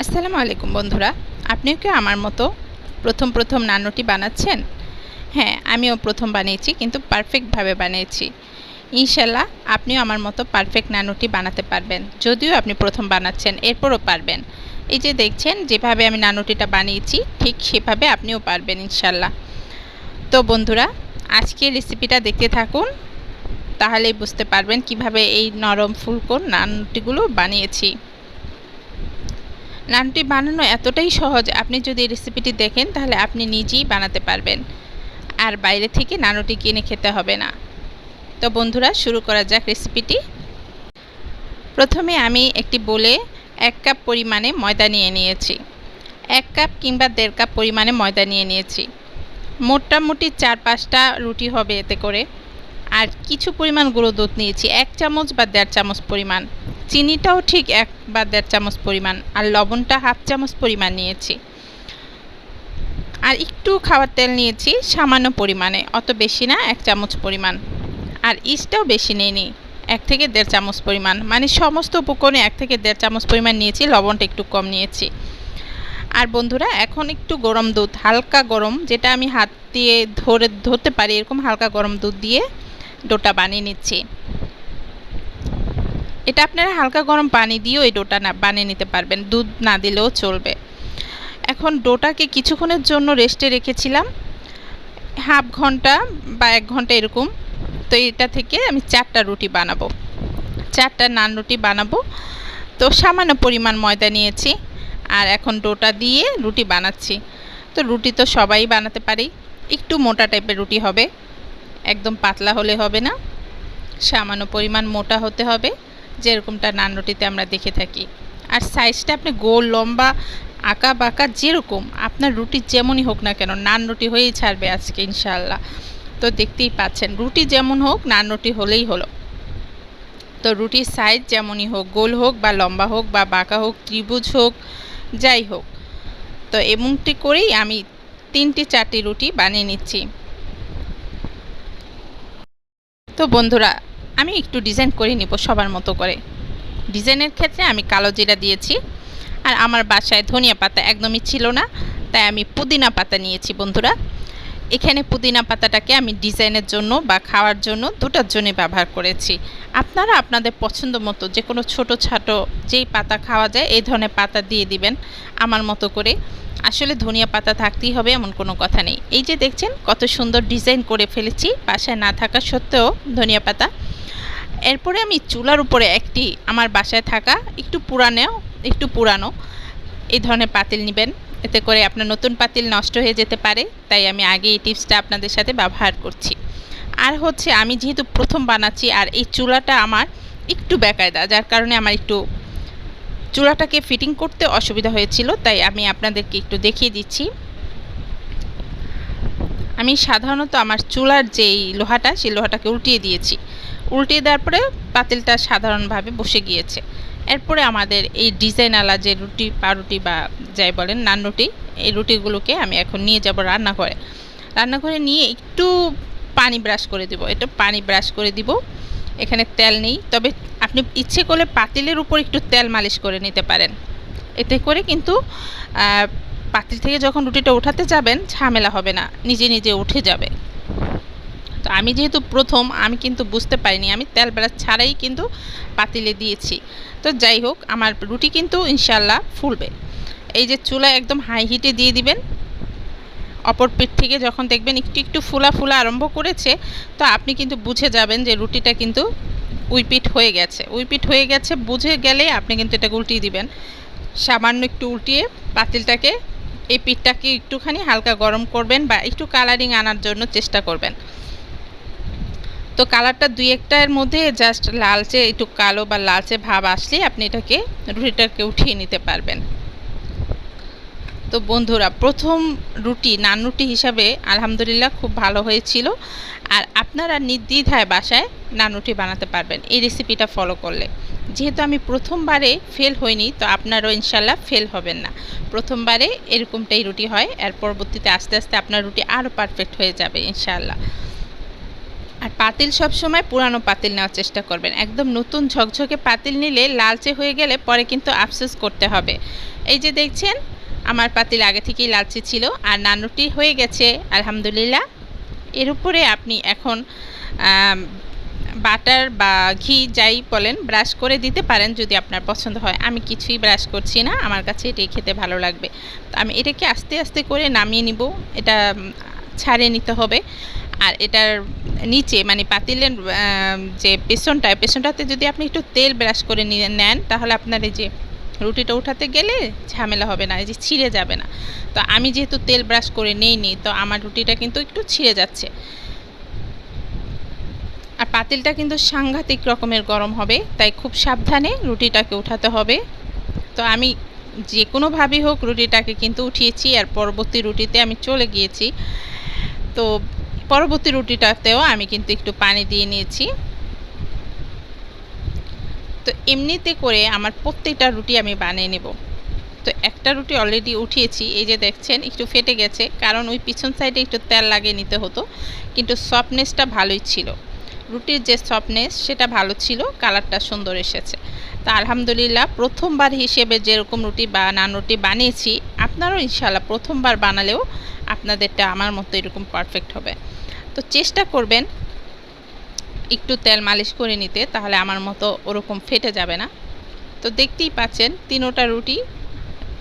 আসসালামু আলাইকুম বন্ধুরা। আপনিও কি আমার মতো প্রথম প্রথম নানুটি বানাচ্ছেন? হ্যাঁ আমিও প্রথম বানিয়েছি, কিন্তু পারফেক্টভাবে বানিয়েছি। ইনশাল্লাহ আপনিও আমার মতো পারফেক্ট নানুটি বানাতে পারবেন। যদিও আপনি প্রথম বানাচ্ছেন, এরপরও পারবেন। এই যে দেখছেন, যেভাবে আমি নানুটিটা বানিয়েছি, ঠিক সেভাবে আপনিও পারবেন ইনশাল্লাহ। তো বন্ধুরা, আজকের রেসিপিটা দেখতে থাকুন, তাহলেই বুঝতে পারবেন কীভাবে এই নরম ফুলকো নানুটিগুলো বানিয়েছি। নানটি বানানো এতটাই সহজ, আপনি যদি রেসিপিটি দেখেন, তাহলে আপনি নিজেই বানাতে পারবেন। আর বাইরে থেকে নানুটি কিনে খেতে হবে না। তো বন্ধুরা, শুরু করা যাক রেসিপিটি প্রথমে আমি একটি বলে এক কাপ পরিমাণে ময়দা নিয়ে নিয়েছি। এক কাপ কিংবা দেড় কাপ পরিমাণে ময়দা নিয়ে নিয়েছি। মোটামুটি চার পাঁচটা রুটি হবে এতে করে। আর কিছু পরিমাণ গুঁড়ো দুধ নিয়েছি, এক চামচ বা দেড় চামচ পরিমাণ। চিনিটাও ঠিক এক বা দেড় চামচ পরিমাণ আর লবণটা হাফ চামচ পরিমাণ নিয়েছি। আর একটু খাবার তেল নিয়েছি সামান্য পরিমাণে, অত বেশি না, এক চামচ পরিমাণ। আর ইস্টটাও বেশি নিইনি, এক থেকে দেড় চামচ পরিমাণ। মানে সমস্ত উপকরণে এক থেকে দেড় চামচ পরিমাণ নিয়েছি, লবণটা একটু কম নিয়েছি। আর বন্ধুরা, এখন একটু গরম দুধ, হালকা গরম, যেটা আমি হাত দিয়ে ধরে, ধরতে পারি, এরকম হালকা গরম দুধ দিয়ে ডোটা বানিয়ে নিচ্ছি। এটা আপনারা হালকা গরম পানি দিয়েও এই ডোটা না, বানিয়ে নিতে পারবেন। দুধ না দিলেও চলবে। এখন ডোটাকে কিছুক্ষণের জন্য রেস্টে রেখেছিলাম। হাফ ঘণ্টা বা এক ঘণ্টা এরকম। তো এটা থেকে আমি চারটা রুটি বানাবো। চারটা নান রুটি বানাবো। তো সামান্য পরিমাণ ময়দা নিয়েছি। আর এখন ডোটা দিয়ে রুটি বানাচ্ছি। তো রুটি তো সবাই বানাতে পারি। একটু মোটা টাইপের রুটি হবে। একদম পাতলা হলে হবে না। সামান্য পরিমাণ মোটা হতে হবে। যেরকমটা নান রুটিতে আমরা দেখে থাকি। আর সাইজটা আপনি গোল, লম্বা, আঁকা বাঁকা যেরকম, আপনার রুটি যেমনই হোক না কেন নান রুটি হয়েই ছাড়বে আজকে ইনশাল্লাহ তো দেখতেই পাচ্ছেন, রুটি যেমন হোক নান রুটি হলেই হলো। তো রুটির সাইজ যেমনই হোক, গোল হোক বা লম্বা হোক বা বাঁকা হোক, ত্রিভুজ হোক, যাই হোক। তো এমনটি করেই আমি তিনটি, চারটি রুটি বানিয়ে নিচ্ছি। তো বন্ধুরা আমি একটু ডিজাইন করে নিব সবার মতো করে। ডিজাইনের ক্ষেত্রে আমি কালো জিরা দিয়েছি। আর আমার বাসায় ধনিয়া পাতা একদমই ছিল না, তাই আমি পুদিনা পাতা নিয়েছি বন্ধুরা। এখানে পুদিনা পাতাটাকে আমি ডিজাইনের জন্য বা খাওয়ার জন্য দুটার জন্যে ব্যবহার করেছি। আপনারা আপনাদের পছন্দ মতো যে কোনো ছোটো ছাটো যেই পাতা খাওয়া যায়, এই ধরনের পাতা দিয়ে দিবেন আমার মতো করে। আসলে ধনিয়া পাতা থাকতেই হবে এমন কোনো কথা নেই। এই যে দেখছেন কত সুন্দর ডিজাইন করে ফেলেছি, বাসায় না থাকা সত্ত্বেও ধনিয়া পাতা। এরপরে আমি চুলার উপরে একটি আমার বাসায় থাকা একটু পুরানো একটু পুরানো এই ধরনের পাতিল নেবেন। এতে করে আপনার নতুন পাতিল নষ্ট হয়ে যেতে পারে, তাই আমি আগে এই টিপসটা আপনাদের সাথে ব্যবহার করছি। আর হচ্ছে আমি যেহেতু প্রথম বানাচ্ছি আর এই চুলাটা আমার একটু বেকায়দা, যার কারণে আমার একটু চুলাটাকে ফিটিং করতে অসুবিধা হয়েছিল, তাই আমি আপনাদেরকে একটু দেখিয়ে দিচ্ছি। আমি সাধারণত আমার চুলার যেই লোহাটা, সেই লোহাটাকে উল্টিয়ে দিয়েছি। উল্টিয়ে দেওয়ার পরে পাতিলটা সাধারণভাবে বসে গিয়েছে। এরপরে আমাদের এই ডিজাইনওয়ালা যে রুটি পাউরুটি বা যাই বলেন নান রুটি, এই রুটিগুলোকে আমি এখন নিয়ে যাব রান্নাঘরে। রান্নাঘরে নিয়ে একটু পানি ব্রাশ করে দিব। একটু পানি ব্রাশ করে দিব। এখানে তেল নেই। তবে আপনি ইচ্ছে করলে পাতিলের উপর একটু তেল মালিশ করে নিতে পারেন। এতে করে কিন্তু পাতিল থেকে যখন রুটিটা উঠাতে যাবেন, ঝামেলা হবে না। নিজে নিজে উঠে যাবে। তো আমি যেহেতু প্রথম, আমি কিন্তু বুঝতে পারিনি। আমি তেল ব্রাশ ছাড়াই কিন্তু পাতিলে দিয়েছি। তো যাই হোক, আমার রুটি কিন্তু ইনশাল্লাহ ফুলবে। এই যে চুলা একদম হাই হিটে দিয়ে দিবেন। অপর পিঠ থেকে যখন দেখবেন একটু একটু ফুলা ফুলা আরম্ভ করেছে, তো আপনি কিন্তু বুঝে যাবেন যে রুটিটা কিন্তু উইপিট হয়ে গেছে। উইপিট হয়ে গেছে, বুঝে গেলে আপনি কিন্তু এটা উল্টিয়ে দিবেন। সামান্য একটু উল্টিয়ে পাতিলটাকে, এই পিঠটাকে একটুখানি হালকা গরম করবেন বা একটু কালারিং আনার জন্য চেষ্টা করবেন। তো কালারটা দুই একটার মধ্যে জাস্ট লালচে, একটু কালো বা লালচে ভাব আসলেই আপনি এটাকে রুটিটাকে উঠিয়ে নিতে পারবেন। তো বন্ধুরা, প্রথম রুটি, নান রুটি হিসাবে আলহামদুলিল্লাহ খুব ভালো হয়েছিল। আর আপনারা নির্দ্বিধায় বাসায় নান রুটি বানাতে পারবেন, এই রেসিপিটা ফলো করলে। যেহেতু আমি প্রথমবারে ফেল হইনি, তো আপনারও ইনশাল্লাহ ফেল হবেন না। প্রথমবারে এরকমটাই রুটি হয়, এর পরবর্তীতে আস্তে আস্তে আপনার রুটি আরও পারফেক্ট হয়ে যাবে ইনশাল্লাহ আর পাতিল সব সময় পুরানো পাতিল নেওয়ার চেষ্টা করবেন। একদম নতুন ঝকঝকে পাতিল নিলে লালচে হয়ে গেলে পরে কিন্তু আফসোস করতে হবে। এই যে দেখছেন, আমার পাতিল আগে থেকেই লালচে ছিল আর নানুটি হয়ে গেছে, আলহামদুলিল্লাহ। এর উপরে আপনি এখন বাটার বা ঘি যাই বলেন ব্রাশ করে দিতে পারেন যদি আপনার পছন্দ হয়। আমি কিছুই ব্রাশ করছি না, আমার কাছে এটাই খেতে ভালো লাগবে। তো আমি এটাকে আস্তে আস্তে করে নামিয়ে নিব। এটা ছাড়িয়ে নিতে হবে। আর এটার নিচে মানে পাতিলের যে পেছনটা, পেছনটাতে যদি আপনি একটু তেল ব্রাশ করে নিয়ে নেন, তাহলে আপনার এই যে রুটিটা উঠাতে গেলে ঝামেলা হবে না, এই যে ছিঁড়ে যাবে না। তো আমি যেহেতু তেল ব্রাশ করে নেইনি, তো আমার রুটিটা কিন্তু একটু ছিঁড়ে যাচ্ছে। আর পাতিলটা কিন্তু সাংঘাতিক রকমের গরম হবে, তাই খুব সাবধানে রুটিটাকে উঠাতে হবে। তো আমি যে কোনোভাবেই হোক রুটিটাকে কিন্তু উঠিয়েছি, আর পরবর্তী রুটিতে আমি চলে গিয়েছি। তো পরবর্তী রুটিটাতেও আমি কিন্তু একটু পানি দিয়ে নিয়েছি। তো এমনিতে করে আমার প্রত্যেকটা রুটি আমি বানিয়ে নেব। তো একটা রুটি অলরেডি উঠিয়েছি, এই যে দেখছেন একটু ফেটে গেছে, কারণ ওই পিছন সাইডে একটু তেল লাগিয়ে নিতে হতো, কিন্তু সফটনেসটা ভালোই ছিল। রুটির যে সফটনেস সেটা ভালো ছিল কালারটা সুন্দর এসেছে। তা আলহামদুলিল্লাহ প্রথমবার হিসেবে যেরকম রুটি বা নান রুটি বানিয়েছি আপনারাও ইনশাল্লাহ প্রথমবার বানালেও আপনাদেরটা আমার মতো এরকম পারফেক্ট হবে। তো চেষ্টা করবেন একটু তেল মালিশ করে নিতে, তাহলে আমার মতো ওরকম ফেটে যাবে না। তো দেখতেই পাচ্ছেন, তিনোটা রুটি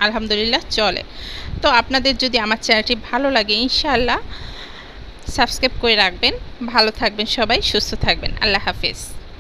আলহামদুলিল্লাহ চলে। তো আপনাদের যদি আমার চ্যানেলটি ভালো লাগে, ইনশাআল্লাহ সাবস্ক্রাইব করে রাখবেন। ভালো থাকবেন সবাই, সুস্থ থাকবেন। আল্লাহ হাফেজ।